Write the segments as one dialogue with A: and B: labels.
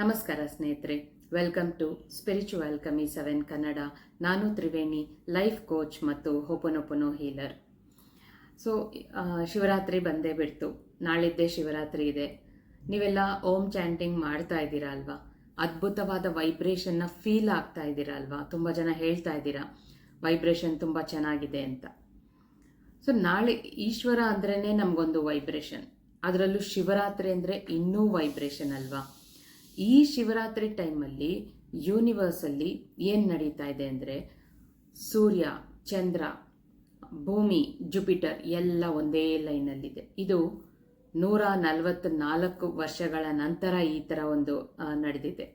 A: ನಮಸ್ಕಾರ ಸ್ನೇಹಿತರೆ welcome to spiritual ಕಮಿ ಸೆವೆನ್ ಕನ್ನಡ ನಾನು ತ್ರಿವೇಣಿ ಲೈಫ್ ಕೋಚ್ ಮತ್ತು ಹೋಪನೊಪನೋ ಹೀಲರ್ ಸೊ ಶಿವರಾತ್ರಿ ಬಂದೇ ಬಿಡ್ತು. ನಾಳಿದ್ದೇ ಶಿವರಾತ್ರಿ ಇದೆ. ನೀವೆಲ್ಲ ಓಂ ಚಾಂಟಿಂಗ್ ಮಾಡ್ತಾ ಇದ್ದೀರಾ ಅಲ್ವಾ? ಅದ್ಭುತವಾದ ವೈಬ್ರೇಷನ್ನ ಫೀಲ್ ಆಗ್ತಾ ಇದ್ದೀರಾ ಅಲ್ವಾ? ತುಂಬ ಜನ ಹೇಳ್ತಾ ಇದ್ದೀರಾ ವೈಬ್ರೇಷನ್ ತುಂಬ ಚೆನ್ನಾಗಿದೆ ಅಂತ. ಸೊ ನಾಳೆ ಈಶ್ವರ ಅಂದ್ರೇ ನಮಗೊಂದು ವೈಬ್ರೇಷನ್ ಅದರಲ್ಲೂ ಶಿವರಾತ್ರಿ ಅಂದರೆ ಇನ್ನೂ ವೈಬ್ರೇಷನ್ ಅಲ್ವಾ? ಈ ಶಿವರಾತ್ರಿ ಟೈಮಲ್ಲಿ ಯೂನಿವರ್ಸಲ್ಲಿ ಏನು ನಡೀತಾ ಇದೆ ಅಂದರೆ ಸೂರ್ಯ, ಚಂದ್ರ, ಭೂಮಿ, ಜುಪಿಟರ್ ಎಲ್ಲ ಒಂದೇ ಲೈನಲ್ಲಿದೆ. ಇದು ನೂರ ನಲವತ್ತ್ನಾಲ್ಕು ವರ್ಷಗಳ ನಂತರ ಈ ಥರ ಒಂದು ನಡೆದಿದೆ.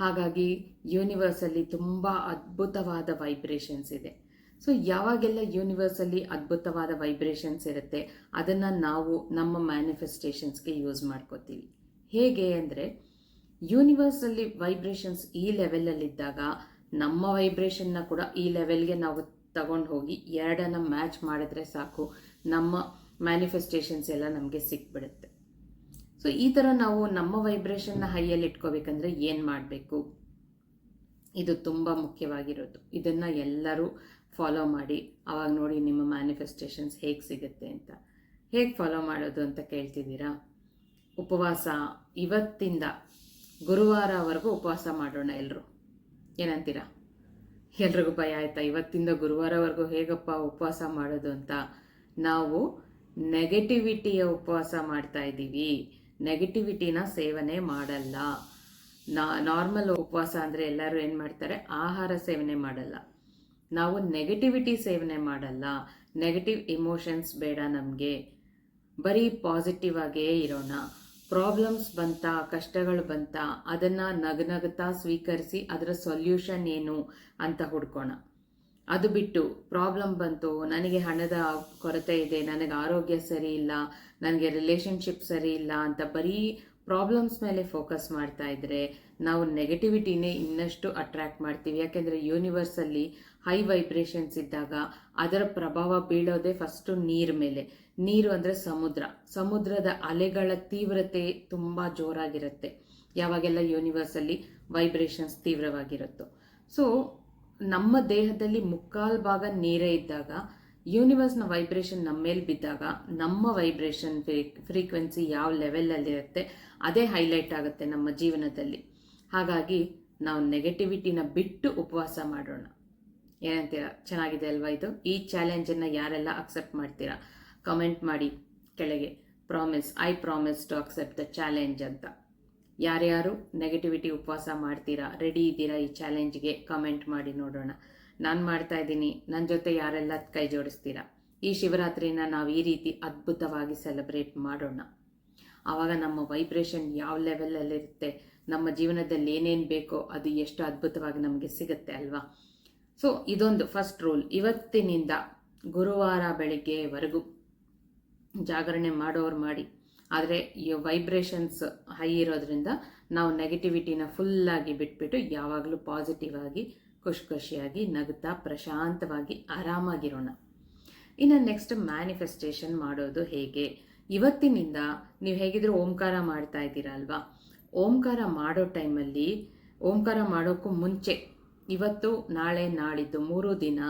A: ಹಾಗಾಗಿ ಯೂನಿವರ್ಸಲ್ಲಿ ತುಂಬ ಅದ್ಭುತವಾದ ವೈಬ್ರೇಷನ್ಸ್ ಇದೆ. ಸೊ ಯಾವಾಗೆಲ್ಲ ಯೂನಿವರ್ಸಲ್ಲಿ ಅದ್ಭುತವಾದ ವೈಬ್ರೇಷನ್ಸ್ ಇರುತ್ತೆ, ಅದನ್ನು ನಾವು ನಮ್ಮ ಮ್ಯಾನಿಫೆಸ್ಟೇಷನ್ಸ್ಗೆ ಯೂಸ್ ಮಾಡ್ಕೋತೀವಿ. ಹೇಗೆ ಅಂದರೆ ಯೂನಿವರ್ಸಲ್ಲಿ ವೈಬ್ರೇಷನ್ಸ್ ಈ ಲೆವೆಲಲ್ಲಿದ್ದಾಗ ನಮ್ಮ ವೈಬ್ರೇಷನ್ನ ಕೂಡ ಈ ಲೆವೆಲ್ಗೆ ನಾವು ತಗೊಂಡು ಹೋಗಿ ಎರಡನ್ನು ಮ್ಯಾಚ್ ಮಾಡಿದ್ರೆ ಸಾಕು. ನಮ್ಮ ಮ್ಯಾನಿಫೆಸ್ಟೇಷನ್ಸ್ ಎಲ್ಲ ನಮಗೆ ಸಿಕ್ಬಿಡುತ್ತೆ. ಸೊ ಈ ಥರ ನಾವು ನಮ್ಮ ವೈಬ್ರೇಷನ್ನ ಹೈಯಲ್ಲಿ ಇಟ್ಕೋಬೇಕಂದ್ರೆ ಏನು ಮಾಡಬೇಕು? ಇದು ತುಂಬ ಮುಖ್ಯವಾಗಿರೋದು. ಇದನ್ನು ಎಲ್ಲರೂ ಫಾಲೋ ಮಾಡಿ. ಅವಾಗ ನೋಡಿ ನಿಮ್ಮ ಮ್ಯಾನಿಫೆಸ್ಟೇಷನ್ಸ್ ಹೇಗೆ ಸಿಗುತ್ತೆ ಅಂತ. ಹೇಗೆ ಫಾಲೋ ಮಾಡೋದು ಅಂತ ಕೇಳ್ತಿದ್ದೀರಾ? ಉಪವಾಸ, ಇವತ್ತಿಂದ ಗುರುವಾರವರೆಗೂ ಉಪವಾಸ ಮಾಡೋಣ ಎಲ್ಲರೂ ಏನಂತೀರಾ? ಎಲ್ರಿಗೂ ಭಯ ಆಯ್ತಾ? ಇವತ್ತಿಂದ ಗುರುವಾರವರೆಗೂ ಹೇಗಪ್ಪ ಉಪವಾಸ ಮಾಡೋದು ಅಂತ? ನಾವು ನೆಗೆಟಿವಿಟಿಯ ಉಪವಾಸ ಮಾಡ್ತಾ ಇದ್ದೀವಿ. ನೆಗೆಟಿವಿಟಿನ ಸೇವನೆ ಮಾಡಲ್ಲ. ನಾ ನಾರ್ಮಲ್ ಉಪವಾಸ ಅಂದರೆ ಎಲ್ಲರೂ ಏನು ಮಾಡ್ತಾರೆ? ಆಹಾರ ಸೇವನೆ ಮಾಡಲ್ಲ. ನಾವು ನೆಗೆಟಿವಿಟಿ ಸೇವನೆ ಮಾಡಲ್ಲ. ನೆಗೆಟಿವ್ ಇಮೋಷನ್ಸ್ ಬೇಡ ನಮಗೆ. ಬರೀ ಪಾಸಿಟಿವ್ ಆಗೇ ಇರೋಣ. ಪ್ರಾಬ್ಲಮ್ಸ್ ಬಂತ, ಕಷ್ಟಗಳು ಬಂತ, ಅದನ್ನು ನಗನಗುತ್ತಾ ಸ್ವೀಕರಿಸಿ ಅದರ ಸೊಲ್ಯೂಷನ್ ಏನು ಅಂತ ಹುಡ್ಕೋಣ. ಅದು ಬಿಟ್ಟು ಪ್ರಾಬ್ಲಮ್ ಬಂತು, ನನಗೆ ಹಣದ ಕೊರತೆ ಇದೆ, ನನಗೆ ಆರೋಗ್ಯ ಸರಿ ಇಲ್ಲ, ನನಗೆ ರಿಲೇಷನ್ಶಿಪ್ ಸರಿ ಇಲ್ಲ ಅಂತ ಬರೀ ಪ್ರಾಬ್ಲಮ್ಸ್ ಮೇಲೆ ಫೋಕಸ್ ಮಾಡ್ತಾ ಇದ್ರೆ ನಾವು ನೆಗೆಟಿವಿಟಿನೇ ಇನ್ನಷ್ಟು ಅಟ್ರ್ಯಾಕ್ಟ್ ಮಾಡ್ತೀವಿ. ಯಾಕೆಂದರೆ ಯೂನಿವರ್ಸಲ್ಲಿ ಹೈ ವೈಬ್ರೇಷನ್ಸ್ ಇದ್ದಾಗ ಅದರ ಪ್ರಭಾವ ಬೀಳೋದೇ ಫಸ್ಟು ನೀರ್ ಮೇಲೆ. ನೀರು ಅಂದರೆ ಸಮುದ್ರ. ಸಮುದ್ರದ ಅಲೆಗಳ ತೀವ್ರತೆ ತುಂಬ ಜೋರಾಗಿರುತ್ತೆ. ಯಾವಾಗೆಲ್ಲ ಯೂನಿವರ್ಸಲ್ಲಿ ವೈಬ್ರೇಷನ್ಸ್ ತೀವ್ರವಾಗಿರುತ್ತೋ. ಸೊ ನಮ್ಮ ದೇಹದಲ್ಲಿ ಮುಕ್ಕಾಲು ಭಾಗ ನೀರೇ ಇದ್ದಾಗ ಯೂನಿವರ್ಸ್ನ ವೈಬ್ರೇಷನ್ ನಮ್ಮ ಮೇಲೆ ಬಿದ್ದಾಗ, ನಮ್ಮ ವೈಬ್ರೇಷನ್ ಫ್ರೀಕ್ವೆನ್ಸಿ ಯಾವ ಲೆವೆಲಲ್ಲಿರುತ್ತೆ ಅದೇ ಹೈಲೈಟ್ ಆಗುತ್ತೆ ನಮ್ಮ ಜೀವನದಲ್ಲಿ. ಹಾಗಾಗಿ, ನಾವು ನೆಗೆಟಿವಿಟಿನ ಬಿಟ್ಟು ಉಪವಾಸ ಮಾಡೋಣ. ಏನಂತೀರಾ? ಚೆನ್ನಾಗಿದೆ ಅಲ್ವಾ ಇದು? ಈ ಚಾಲೆಂಜನ್ನು ಯಾರೆಲ್ಲ ಅಕ್ಸೆಪ್ಟ್ ಮಾಡ್ತೀರಾ? ಕಮೆಂಟ್ ಮಾಡಿ ಕೆಳಗೆ promise I promise to accept the challenge ಅಂತ. ಯಾರ್ಯಾರು ನೆಗೆಟಿವಿಟಿ ಉಪವಾಸ ಮಾಡ್ತೀರಾ ರೆಡಿ ಇದ್ದೀರಾ ಈ ಚಾಲೆಂಜ್ಗೆ ಕಮೆಂಟ್ ಮಾಡಿ ನೋಡೋಣ. ನಾನು ಮಾಡ್ತಾ ಇದ್ದೀನಿ ನನ್ನ ಜೊತೆ ಯಾರೆಲ್ಲ ಕೈ ಜೋಡಿಸ್ತೀರಾ? ಈ ಶಿವರಾತ್ರಿನ ನಾವು ಈ ರೀತಿ ಅದ್ಭುತವಾಗಿ ಸೆಲೆಬ್ರೇಟ್ ಮಾಡೋಣ. ಆವಾಗ ನಮ್ಮ ವೈಬ್ರೇಷನ್ ಯಾವ ಲೆವೆಲಲ್ಲಿರುತ್ತೆ ನಮ್ಮ ಜೀವನದಲ್ಲಿ ಏನೇನು ಬೇಕೋ ಅದು ಎಷ್ಟು ಅದ್ಭುತವಾಗಿ ನಮಗೆ ಸಿಗುತ್ತೆ ಅಲ್ವಾ? ಸೊ ಇದೊಂದು ಫಸ್ಟ್ ರೂಲ್ ಇವತ್ತಿನಿಂದ ಗುರುವಾರ ಬೆಳಿಗ್ಗೆವರೆಗೂ ಜಾಗರಣೆ ಮಾಡೋರು ಮಾಡಿ. ಆದರೆ ಈ ವೈಬ್ರೇಷನ್ಸ್ ಹೈ ಇರೋದ್ರಿಂದ ನಾವು ನೆಗೆಟಿವಿಟಿನ ಫುಲ್ಲಾಗಿ ಬಿಟ್ಬಿಟ್ಟು ಯಾವಾಗಲೂ ಪಾಸಿಟಿವ್ ಆಗಿ ಖುಷಿ ಖುಷಿಯಾಗಿ ನಗುತ್ತಾ, ಪ್ರಶಾಂತವಾಗಿ, ಆರಾಮಾಗಿರೋಣ. ಇನ್ನು ನೆಕ್ಸ್ಟ್ ಮ್ಯಾನಿಫೆಸ್ಟೇಷನ್ ಮಾಡೋದು ಹೇಗೆ? ಇವತ್ತಿನಿಂದ ನೀವು ಹೇಗಿದ್ರು ಓಂಕಾರ ಮಾಡ್ತಾ ಇದ್ದೀರಾ ಅಲ್ವಾ? ಓಂಕಾರ ಮಾಡೋ ಟೈಮಲ್ಲಿ ಓಂಕಾರ ಮಾಡೋಕ್ಕೂ ಮುಂಚೆ, ಇವತ್ತು, ನಾಳೆ, ನಾಳಿದ್ದು ಮೂರು ದಿನ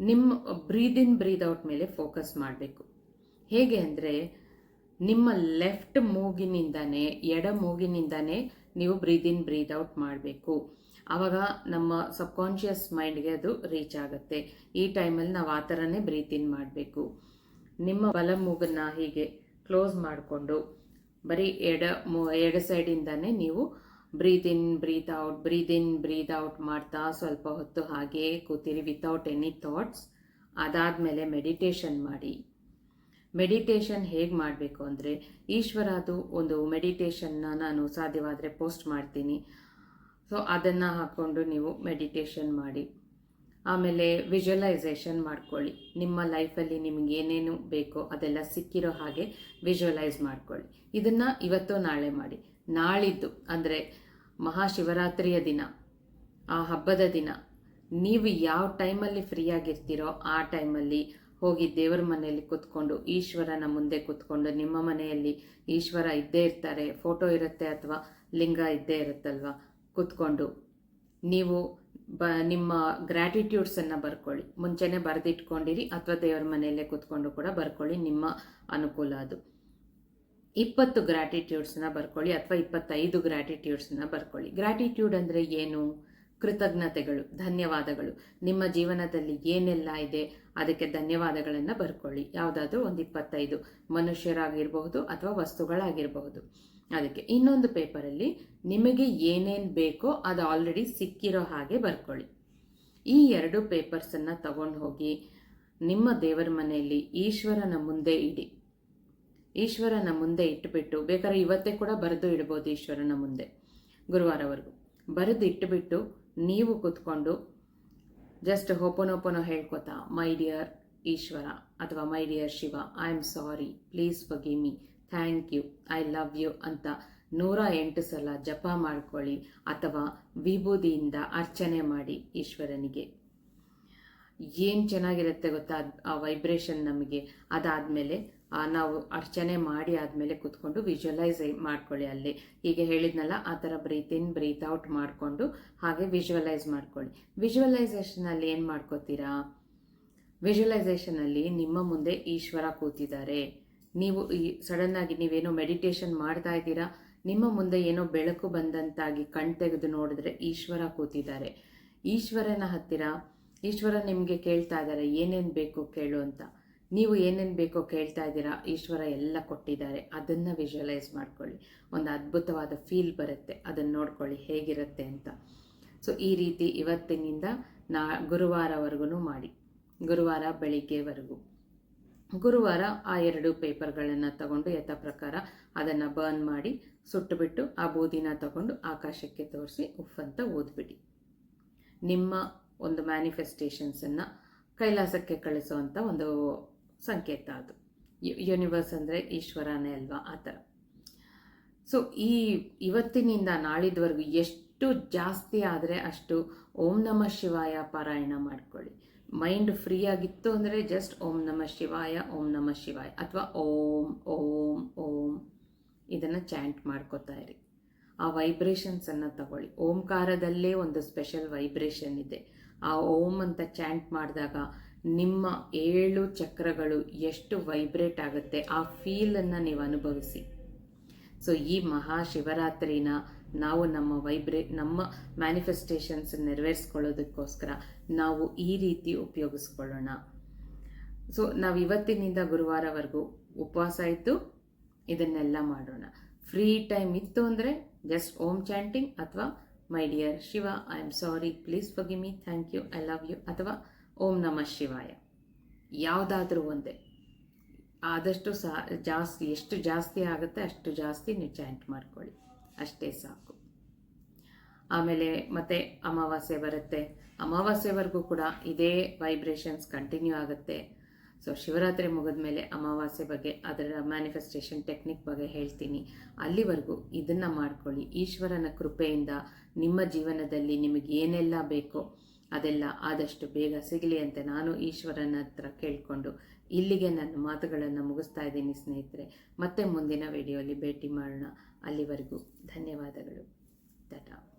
A: ನಿಮ್ಮ ಬ್ರೀದ್ ಇನ್ ಬ್ರೀದ್ ಔಟ್ ಮೇಲೆ ಫೋಕಸ್ ಮಾಡಬೇಕು. ಹೇಗೆ ಅಂದರೆ ನಿಮ್ಮ ಲೆಫ್ಟ್ ಮೂಗಿನಿಂದನೇ, ಎಡ ಮೂಗಿನಿಂದನೇ ನೀವು ಬ್ರೀದ್ ಇನ್ ಬ್ರೀದ್ ಔಟ್ ಮಾಡಬೇಕು. ಆವಾಗ ನಮ್ಮ ಸಬ್ಕಾನ್ಷಿಯಸ್ ಮೈಂಡ್ಗೆ ಅದು ರೀಚ್ ಆಗುತ್ತೆ. ಈ ಟೈಮಲ್ಲಿ ನಾವು ಆ ಥರನೇ ಬ್ರೀತ್ ಇನ್ ಮಾಡಬೇಕು. ನಿಮ್ಮ ಬಲ ಮೂಗನ್ನು ಹೀಗೆ ಕ್ಲೋಸ್ ಮಾಡಿಕೊಂಡು, ಬರೀ ಎಡ ಮೂ, ಎಡ ಸೈಡಿಂದನೇ ನೀವು breathe in breathe out breathe in breathe out ಮಾಡ್ತಾ ಸ್ವಲ್ಪ ಹೊತ್ತು ಹಾಗೆ ಕೂತಿರಿ ವಿತೌಟ್ ಎನಿ ಥಾಟ್ಸ್ ಅದಾದಮೇಲೆ ಮೆಡಿಟೇಷನ್ ಮಾಡಿ. ಮೆಡಿಟೇಷನ್ ಹೇಗೆ ಮಾಡಬೇಕು ಅಂದರೆ ಈಶ್ವರದು ಒಂದು ಮೆಡಿಟೇಷನ್ನ ನಾನು ಸಾಧ್ಯವಾದರೆ ಪೋಸ್ಟ್ ಮಾಡ್ತೀನಿ. ಸೊ ಅದನ್ನು ಹಾಕ್ಕೊಂಡು ನೀವು ಮೆಡಿಟೇಷನ್ ಮಾಡಿ. ಆಮೇಲೆ ವಿಜುವಲೈಸೇಷನ್ ಮಾಡ್ಕೊಳ್ಳಿ. ನಿಮ್ಮ ಲೈಫಲ್ಲಿ ನಿಮ್ಗೆ ಏನೇನು ಬೇಕೋ ಅದೆಲ್ಲ ಸಿಕ್ಕಿರೋ ಹಾಗೆ ವಿಜುವಲೈಸ್ ಮಾಡ್ಕೊಳ್ಳಿ. ಇದನ್ನು ಇವತ್ತು ನಾಳೆ ಮಾಡಿ. ನಾಳಿದ್ದು ಅಂದರೆ ಮಹಾಶಿವರಾತ್ರಿಯ ದಿನ, ಆ ಹಬ್ಬದ ದಿನ, ನೀವು ಯಾವ ಟೈಮಲ್ಲಿ ಫ್ರೀ ಆಗಿರ್ತೀರೋ ಆ ಟೈಮಲ್ಲಿ ಹೋಗಿ ದೇವರ ಮನೆಯಲ್ಲಿ ಕೂತ್ಕೊಂಡು, ಈಶ್ವರನ ಮುಂದೆ ಕೂತ್ಕೊಂಡು, ನಿಮ್ಮ ಮನೆಯಲ್ಲಿ ಈಶ್ವರ ಇದ್ದೇ ಇರ್ತಾರೆ ಫೋಟೋ ಇರುತ್ತೆ ಅಥವಾ ಲಿಂಗ ಇದ್ದೇ ಇರುತ್ತಲ್ವ? ಕೂತ್ಕೊಂಡು, ನೀವು ಬ, ನಿಮ್ಮ ಗ್ರ್ಯಾಟಿಟ್ಯೂಡ್ಸನ್ನು ಬರ್ಕೊಳ್ಳಿ. ಮುಂಚೆನೇ ಬರೆದಿಟ್ಕೊಂಡಿರಿ, ಅಥವಾ ದೇವರ ಮನೆಯಲ್ಲೇ ಕೂತ್ಕೊಂಡು ಕೂಡ ಬರ್ಕೊಳ್ಳಿ, ನಿಮ್ಮ ಅನುಕೂಲ ಅದು. ಇಪ್ಪತ್ತು ಗ್ರ್ಯಾಟಿಟ್ಯೂಡ್ಸ್ನ ಬರ್ಕೊಳ್ಳಿ, ಅಥವಾ ಇಪ್ಪತ್ತೈದು ಗ್ರ್ಯಾಟಿಟ್ಯೂಡ್ಸ್ನ ಬರ್ಕೊಳ್ಳಿ. ಗ್ರ್ಯಾಟಿಟ್ಯೂಡ್ ಅಂದರೆ ಏನು? ಕೃತಜ್ಞತೆಗಳು, ಧನ್ಯವಾದಗಳು. ನಿಮ್ಮ ಜೀವನದಲ್ಲಿ ಏನೆಲ್ಲ ಇದೆ, ಅದಕ್ಕೆ ಧನ್ಯವಾದಗಳನ್ನು ಬರ್ಕೊಳ್ಳಿ. ಯಾವುದಾದ್ರೂ ಒಂದು ಇಪ್ಪತ್ತೈದು ಮನುಷ್ಯರಾಗಿರಬಹುದು ಅಥವಾ ವಸ್ತುಗಳಾಗಿರಬಹುದು. ಅದಕ್ಕೆ ಇನ್ನೊಂದು ಪೇಪರಲ್ಲಿ ನಿಮಗೆ ಏನೇನು ಬೇಕೋ ಅದು ಆಲ್ರೆಡಿ ಸಿಕ್ಕಿರೋ ಹಾಗೆ ಬರ್ಕೊಳ್ಳಿ. ಈ ಎರಡು ಪೇಪರ್ಸನ್ನು ತಗೊಂಡು ಹೋಗಿ ನಿಮ್ಮ ದೇವರ ಮನೆಯಲ್ಲಿ ಈಶ್ವರನ ಮುಂದೆ ಇಡಿ. ಈಶ್ವರನ ಮುಂದೆ ಇಟ್ಟುಬಿಟ್ಟು ಬೇಕಾದ್ರೆ ಇವತ್ತೇ ಕೂಡ ಬರೆದು ಇಡ್ಬೋದು ಈಶ್ವರನ ಮುಂದೆ. ಗುರುವಾರವರೆಗೂ. ಬರೆದು ಇಟ್ಟುಬಿಟ್ಟು ನೀವು ಕೂತ್ಕೊಂಡು ಜಸ್ಟ್ ಹೋಪನೋಪನೋ ಹೇಳ್ಕೊತಾ ಮೈ ಡಿಯರ್ ಈಶ್ವರ ಅಥವಾ my dear Shiva I am sorry please forgive me thank you I love you ಅಂತ ನೂರ ಎಂಟು ಸಲ ಜಪ ಮಾಡ್ಕೊಳ್ಳಿ ಅಥವಾ ವಿಭೂತಿಯಿಂದ ಅರ್ಚನೆ ಮಾಡಿ ಈಶ್ವರನಿಗೆ. ಏನು ಚೆನ್ನಾಗಿರುತ್ತೆ ಗೊತ್ತಾ? ಆ ವೈಬ್ರೇಷನ್ ನಮಗೆ. ಅದಾದಮೇಲೆ ನಾವು ಅರ್ಚನೆ ಮಾಡಿ ಆದಮೇಲೆ ಕೂತ್ಕೊಂಡು ವಿಜುವಲೈಸ್ ಮಾಡ್ಕೊಳ್ಳಿ ಅಲ್ಲಿ. ಹೀಗೆ ಹೇಳಿದ್ನಲ್ಲ, ಆ ಥರ ಬ್ರೀತ್ ಇನ್ ಬ್ರೀತ್ ಔಟ್ ಮಾಡಿಕೊಂಡು ಹಾಗೆ ವಿಜುವಲೈಸ್ ಮಾಡ್ಕೊಳ್ಳಿ. ವಿಜುವಲೈಸೇಷನಲ್ಲಿ ಏನು ಮಾಡ್ಕೋತೀರಾ? ವಿಜುವಲೈಸೇಷನಲ್ಲಿ ನಿಮ್ಮ ಮುಂದೆ ಈಶ್ವರ ಕೂತಿದ್ದಾರೆ. ನೀವು ಈ ಸಡನ್ನಾಗಿ ನೀವೇನೋ ಮೆಡಿಟೇಷನ್ ಮಾಡ್ತಾ ಇದ್ದೀರಾ. ನಿಮ್ಮ ಮುಂದೆ ಏನೋ ಬೆಳಕು ಬಂದಂತಾಗಿ ಕಣ್ ತೆಗೆದು ನೋಡಿದ್ರೆ ಈಶ್ವರ ಕೂತಿದ್ದಾರೆ. ಈಶ್ವರನ ಹತ್ತಿರ, ಈಶ್ವರ ನಿಮಗೆ ಕೇಳ್ತಾ ಇದ್ದಾರೆ, ಏನೇನು ಬೇಕು ಕೇಳು ಅಂತ. ನೀವು ಏನೇನು ಬೇಕೋ ಕೇಳ್ತಾ ಇದ್ದೀರಾ, ಈಶ್ವರ ಎಲ್ಲ ಕೊಟ್ಟಿದ್ದಾರೆ. ಅದನ್ನು ವಿಜುವಲೈಸ್ ಮಾಡ್ಕೊಳ್ಳಿ. ಒಂದು ಅದ್ಭುತವಾದ ಫೀಲ್ ಬರುತ್ತೆ. ಅದನ್ನು ನೋಡ್ಕೊಳ್ಳಿ, ಹೇಗಿರುತ್ತೆ ಅಂತ. ಸೊ ಈ ರೀತಿ ಇವತ್ತಿನಿಂದ ನಾ ಗುರುವಾರವರೆಗೂ ಮಾಡಿ. ಗುರುವಾರ ಬೆಳಿಗ್ಗೆವರೆಗೂ. ಗುರುವಾರ ಆ ಎರಡು ಪೇಪರ್ಗಳನ್ನು ತಗೊಂಡು ಯಥ ಪ್ರಕಾರ ಅದನ್ನು ಬರ್ನ್ ಮಾಡಿ, ಸುಟ್ಟುಬಿಟ್ಟು ಆ ಬೂದಿನ ತಗೊಂಡು ಆಕಾಶಕ್ಕೆ ತೋರಿಸಿ ಉಫ್ ಅಂತ ಓದ್ಬಿಡಿ. ನಿಮ್ಮ ಒಂದು ಮ್ಯಾನಿಫೆಸ್ಟೇಷನ್ಸನ್ನು ಕೈಲಾಸಕ್ಕೆ ಕಳಿಸುವಂಥ ಒಂದು ಸಂಕೇತ ಅದು. ಯೂನಿವರ್ಸ್ ಅಂದರೆ ಈಶ್ವರನೇ ಅಲ್ವಾ? ಆ ಥರ. ಸೊ ಈ ಇವತ್ತಿನಿಂದ ನಾಳಿದ್ವರೆಗೂ ಎಷ್ಟು ಜಾಸ್ತಿ ಆದರೆ ಅಷ್ಟು ಓಂ ನಮಃ ಶಿವಾಯ ಪಾರಾಯಣ ಮಾಡ್ಕೊಳ್ಳಿ. ಮೈಂಡ್ ಫ್ರೀ ಆಗಿತ್ತು ಅಂದರೆ ಜಸ್ಟ್ ಓಂ ನಮಃ ಶಿವಾಯ, ಓಂ ನಮಃ ಶಿವಾಯ ಅಥವಾ ಓಂ ಓಂ ಓಂ ಇದನ್ನು ಚಾಂಟ್ ಮಾಡ್ಕೋತಾ ಇರಿ. ಆ ವೈಬ್ರೇಷನ್ಸನ್ನು ತಗೊಳ್ಳಿ. ಓಂಕಾರದಲ್ಲೇ ಒಂದು ಸ್ಪೆಷಲ್ ವೈಬ್ರೇಷನ್ ಇದೆ. ಆ ಓಂ ಅಂತ ಚಾಂಟ್ ಮಾಡಿದಾಗ ನಿಮ್ಮ ಏಳು ಚಕ್ರಗಳು ಎಷ್ಟು ವೈಬ್ರೇಟ್ ಆಗುತ್ತೆ ಆ ಫೀಲನ್ನು ನೀವು ಅನುಭವಿಸಿ. ಸೊ ಈ ಮಹಾಶಿವರಾತ್ರಿನ ನಾವು ನಮ್ಮ ವೈಬ್ರೇ ನಮ್ಮ ಮ್ಯಾನಿಫೆಸ್ಟೇಷನ್ಸ್ ನೆರವೇರಿಸ್ಕೊಳ್ಳೋದಕ್ಕೋಸ್ಕರ ನಾವು ಈ ರೀತಿ ಉಪಯೋಗಿಸ್ಕೊಳ್ಳೋಣ. ಸೊ ನಾವು ಇವತ್ತಿನಿಂದ ಗುರುವಾರವರೆಗೂ ಉಪವಾಸ ಇದ್ದು ಇದನ್ನೆಲ್ಲ ಮಾಡೋಣ. ಫ್ರೀ ಟೈಮ್ ಇತ್ತು ಅಂದರೆ ಜಸ್ಟ್ ಓಮ್ ಚಾಂಟಿಂಗ್ ಅಥವಾ my dear Shiva I am sorry please forgive me thank you I love you ಅಥವಾ ಓಂ ನಮಃ ಶಿವಾಯ. ಯಾವುದಾದ್ರೂ ಒಂದೇ. ಆದಷ್ಟು ಸಹ ಜಾಸ್ತಿ, ಎಷ್ಟು ಜಾಸ್ತಿ ಆಗುತ್ತೆ ಅಷ್ಟು ಜಾಸ್ತಿ ನೀವು ಚಾಂಟ್ ಮಾಡ್ಕೊಳ್ಳಿ. ಅಷ್ಟೇ ಸಾಕು. ಆಮೇಲೆ ಮತ್ತೆ ಅಮಾವಾಸ್ಯೆ ಬರುತ್ತೆ. ಅಮಾವಾಸ್ಯೆವರೆಗೂ ಕೂಡ ಇದೇ ವೈಬ್ರೇಷನ್ಸ್ ಕಂಟಿನ್ಯೂ ಆಗುತ್ತೆ. ಸೊ ಶಿವರಾತ್ರಿ ಮುಗಿದ ಮೇಲೆ ಅಮಾವಾಸ್ಯೆ ಬಗ್ಗೆ, ಅದರ ಮ್ಯಾನಿಫೆಸ್ಟೇಷನ್ ಟೆಕ್ನಿಕ್ ಬಗ್ಗೆ ಹೇಳ್ತೀನಿ. ಅಲ್ಲಿವರೆಗೂ ಇದನ್ನು ಮಾಡ್ಕೊಳ್ಳಿ. ಈಶ್ವರನ ಕೃಪೆಯಿಂದ ನಿಮ್ಮ ಜೀವನದಲ್ಲಿ ನಿಮಗೆ ಏನೆಲ್ಲ ಬೇಕೋ ಅದೆಲ್ಲ ಆದಷ್ಟು ಬೇಗ ಸಿಗಲಿ ಅಂತ ನಾನು ಈಶ್ವರನ ಹತ್ರ ಕೇಳಿಕೊಂಡು ಇಲ್ಲಿಗೆ ನನ್ನ ಮಾತುಗಳನ್ನು ಮುಗಿಸ್ತಾ ಇದ್ದೀನಿ ಸ್ನೇಹಿತರೆ. ಮತ್ತೆ ಮುಂದಿನ ವಿಡಿಯೋಲಿ ಭೇಟಿ ಮಾಡೋಣ. ಅಲ್ಲಿವರೆಗೂ ಧನ್ಯವಾದಗಳು. ಟಾಟಾ.